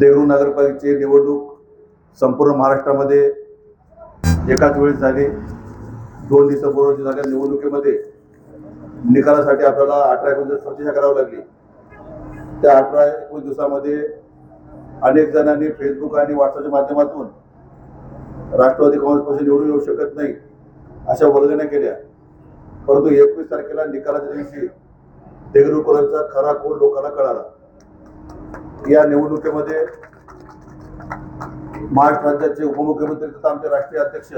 देहू नगरपालिकेची निवडणूक संपूर्ण महाराष्ट्रामध्ये एकाच वेळेस झाली. दोन दिवसापूर्वी झालेल्या निवडणुकीमध्ये निकालासाठी आपल्याला अठरा एकोणीस दिवस प्रतीक्षा करावी लागली. त्या अठरा एकोणीस दिवसामध्ये अनेक जणांनी फेसबुक आणि व्हॉट्सअपच्या माध्यमातून राष्ट्रवादी काँग्रेस पक्ष निवडून येऊ शकत नाही अशा वर्गण्या केल्या. परंतु एकवीस तारखेला निकालाच्या दिवशी देगलूरकरांचा खरा कोण लोकांना कळाला. या निवडणुकीमध्ये महाराष्ट्र राज्याचे उपमुख्यमंत्री तथा आमचे राष्ट्रीय अध्यक्ष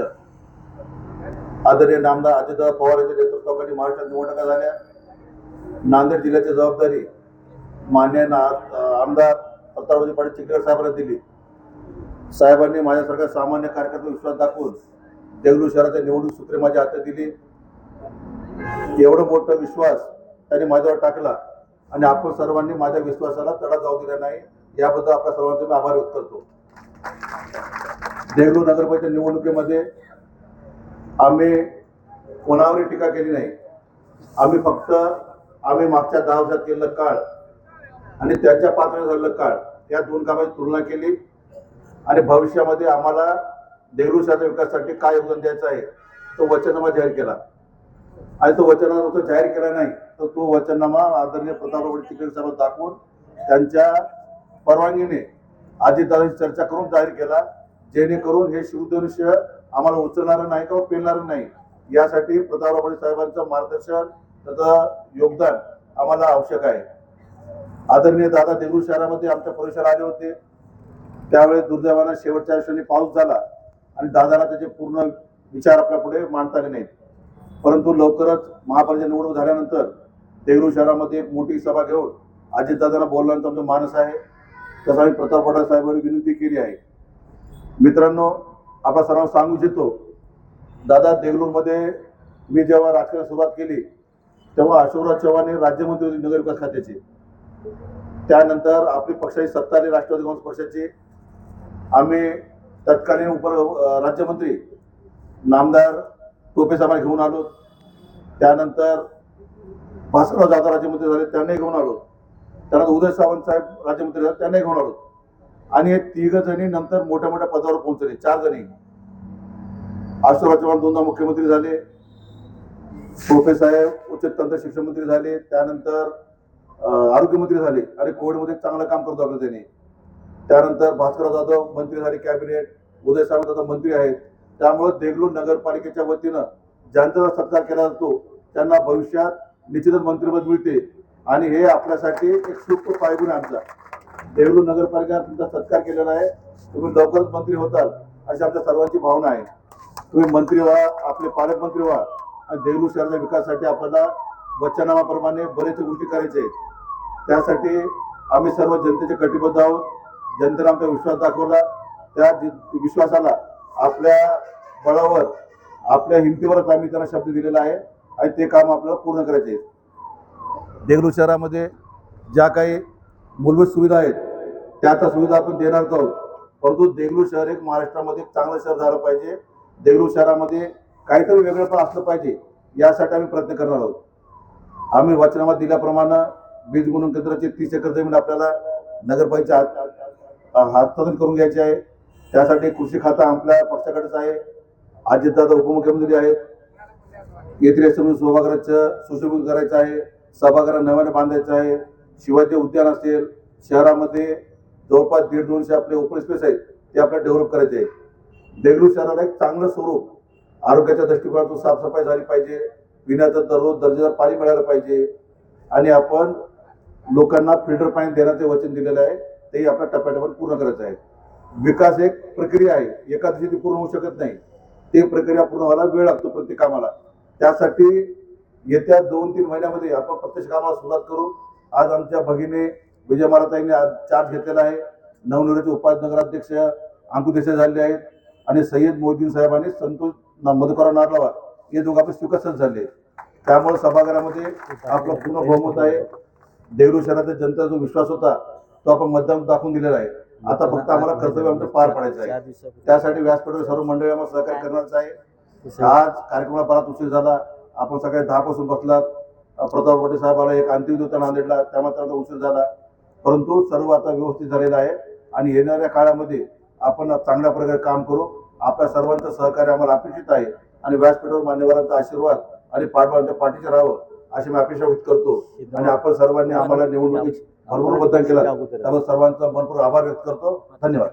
आदरणीय नामदार अजितदादा पवार यांच्या नेतृत्वाखाली महाराष्ट्रात निवडणुका झाल्या. नांदेड जिल्ह्याची जबाबदारी मान्य ना आमदार प्रतापरावजी पाटील चिखलेकर साहेबांना दिली. साहेबांनी माझ्यासारख्या सामान्य कार्यकर्ता विश्वास दाखवून देगलूर शहराच्या निवडणूक सूत्रे माझ्या हातात दिली. एवढं मोठं विश्वास त्यांनी माझ्यावर टाकला. आणि आपण सर्वांनी माझ्या विश्वासाला तडा जाऊ दिला नाही. याबद्दल आपल्या सर्वांचे मी आभार व्यक्त करतो देगलूर नगरपालिका निवडणुकीमध्ये आम्ही कोणावरही टीका केली नाही. आम्ही फक्त आम्ही मागच्या दहा वर्षात केलेलं काळ आणि त्याच्या पाच वर्षात झालेलं काळ या दोन कामाची तुलना केली. आणि भविष्यामध्ये आम्हाला देगलूर शहराच्या विकासासाठी काय योगदान द्यायचं आहे तो वचननामा जाहीर केला. आणि तो वचननामा तो जाहीर केला नाही तर तो वचननामा आदरणीय प्रतापराव चिकन साहेब दाखवून त्यांच्या परवानगीने अजितदादांची चर्चा करून जाहीर केला जेणेकरून हे शिवधनुष्य आम्हाला उचलणार नाही किंवा पेलणार नाही? यासाठी प्रतापराव साहेबांचं मार्गदर्शन त्याचं योगदान आम्हाला आवश्यक आहे. आदरणीय दादा देगू शहरामध्ये आमच्या परिसरात आले होते. त्यावेळेस दुर्दैवानं शेवटच्या क्षणी पाऊस झाला आणि दादाला त्याचे पूर्ण विचार आपल्या पुढे मांडता आले नाहीत. परंतु लवकरच महापालिका निवडणूक झाल्यानंतर देगलूर शहरामध्ये एक मोठी सभा घेऊन अजितदादांना बोलण्याचा आमचा मानस आहे तसं आम्ही प्रताप पाटील साहेबांनी विनंती केली आहे. मित्रांनो आपण सर्वांना सांगू इच्छितो दादा देगलूरमध्ये मी जेव्हा राजकारणाला सुरुवात केली तेव्हा अशोकराव चव्हाण हे राज्यमंत्री होते नगरविकास खात्याचे. त्यानंतर आपली पक्षाची सत्ता आली राष्ट्रवादी काँग्रेस पक्षाची. आम्ही तत्कालीन उप राज्यमंत्री नामदार टोपे साहेबांना घेऊन आलो. त्यानंतर भास्करराव जाधव राज्यमंत्री झाले त्यांनाही घेऊन आलो. त्यानंतर उदय सावंत साहेब राज्यमंत्री झाले त्यांनाही घेऊन आलो. आणि हे तिघ जणी नंतर मोठ्या मोठ्या पदावर पोहोचले चार जणी. अशोकराव चव्हाण दोनदा मुख्यमंत्री झाले. टोपे साहेब उच्च तंत्र शिक्षण मंत्री झाले. त्यानंतर आरोग्यमंत्री झाले. आणि कोविडमध्ये चांगलं काम करतो आपलं त्यांनी. त्यानंतर भास्करराव जाधव मंत्री झाले कॅबिनेट. उदय सावंत आता मंत्री आहेत. त्यामुळे देगलूर नगरपालिकेच्या वतीनं ज्यांचा सत्कार केला जातो त्यांना भविष्यात निश्चितच मंत्रिपद मिळते. आणि हे आपल्यासाठी एक सुख पायगुण आमचा. देगलूर नगरपालिका तुमचा सत्कार केलेला आहे. तुम्ही लवकरच मंत्री होताल अशी आमच्या सर्वांची भावना आहे. तुम्ही मंत्री व्हा आपले पालकमंत्री व्हा. आणि देगलूर शहराच्या विकासासाठी आपल्याला वचनामाप्रमाणे बरेच गोष्टी करायच्या आहेत. त्यासाठी आम्ही सर्व जनतेचे कटिबद्ध आहोत. जनतेने आमचा विश्वास दाखवला. त्या विश्वासाला आपल्या बळावर आपल्या हिमतीवरच आम्ही त्यांना शब्द दिलेला आहे आणि ते काम आपल्याला पूर्ण करायचे आहे देगलूर शहरामध्ये ज्या काही मूलभूत सुविधा आहेत त्या त्या सुविधा आपण देणार आहोत. परंतु देगलूर शहर एक महाराष्ट्रामध्ये एक चांगलं शहर झालं पाहिजे. देगलूर शहरामध्ये काहीतरी वेगळं पण असलं पाहिजे यासाठी आम्ही प्रयत्न करणार आहोत. आम्ही वचनामध्ये दिल्याप्रमाणे वीज गुणवून केंद्राची तीस एकर जमीन आपल्याला नगरपालिकेच्या हस्तांतरण करून घ्यायची आहे. त्यासाठी कृषी खाता आपल्या पक्षाकडेच आहे. अजितदादा उपमुख्यमंत्री आहेत. येथील समजून सभागृहाचं सुशोभित करायचं आहे. सभागृह नव्याने बांधायचं आहे. शिवाजी उद्यान असेल शहरामध्ये जवळपास दीड दोनशे आपले ओपन स्पेस आहेत ते आपल्याला डेव्हलप करायचे आहे. देगलूर शहराला एक चांगलं स्वरूप आरोग्याच्या दृष्टिकोनातून साफसफाई झाली पाहिजे. पिण्याचं दररोज दर्जेदार पाणी मिळालं पाहिजे. आणि आपण लोकांना फिल्टर पाणी देण्याचे वचन दिलेलं आहे. तेही आपल्या टप्प्याटप्प्यात पूर्ण करायचं आहे. विकास एक प्रक्रिया आहे. एका दिवशी ती पूर्ण होऊ शकत नाही. ते प्रक्रिया पूर्ण व्हायला वेळ लागतो प्रत्येक कामाला. त्यासाठी येत्या दोन तीन महिन्यामध्ये आपण प्रत्यक्ष कामाला सुरुवात करू. आज आमच्या भगिनी विजय महाराजांनी आज चार्ज घेतलेला आहे. नवनिर्वाचित उपाध्यक्ष नगराध्यक्ष अंकु देसाई झाले आहेत. आणि सय्यद मोदीन साहेबांनी संतोष ना- मधुकरराव नारलावा हे दोघं आपले स्वीकारच झाले त्यामुळे सभागृहामध्ये आपलं पूर्ण बहुमत आहे. देवरू शहरातील जनता जो विश्वास होता तो आपण मतदान दाखवून दिलेला आहे. आता फक्त आम्हाला कर्तव्य आमचं पार पडायचं आहे. त्यासाठी व्यासपीठावर सर्व मंडळी आम्हाला सहकार्य करणारच आहे. आज कार्यक्रमाला बराच उशीर झाला. आपण सकाळी दहा पासून बसलात. प्रताप पाटील साहेबाला एक अंतिम होता नांदेडला त्यामुळे त्यांना उशीर झाला. परंतु सर्व आता व्यवस्थित झालेलं आहे. आणि येणाऱ्या काळामध्ये आपण चांगल्या प्रकारे काम करू. आपल्या सर्वांचं सहकार्य आम्हाला अपेक्षित आहे. आणि व्यासपीठावर मान्यवरांचा आशीर्वाद आणि पाठवांच्या पाठीचे राहावं. अशी मी अपेक्षा व्यक्त करतो. आणि आपण सर्वांनी आम्हाला निवडणुकीत भरपूर मतदान केलं. त्यामुळे सर्वांचा मनपूर्वक आभार व्यक्त करतो. धन्यवाद.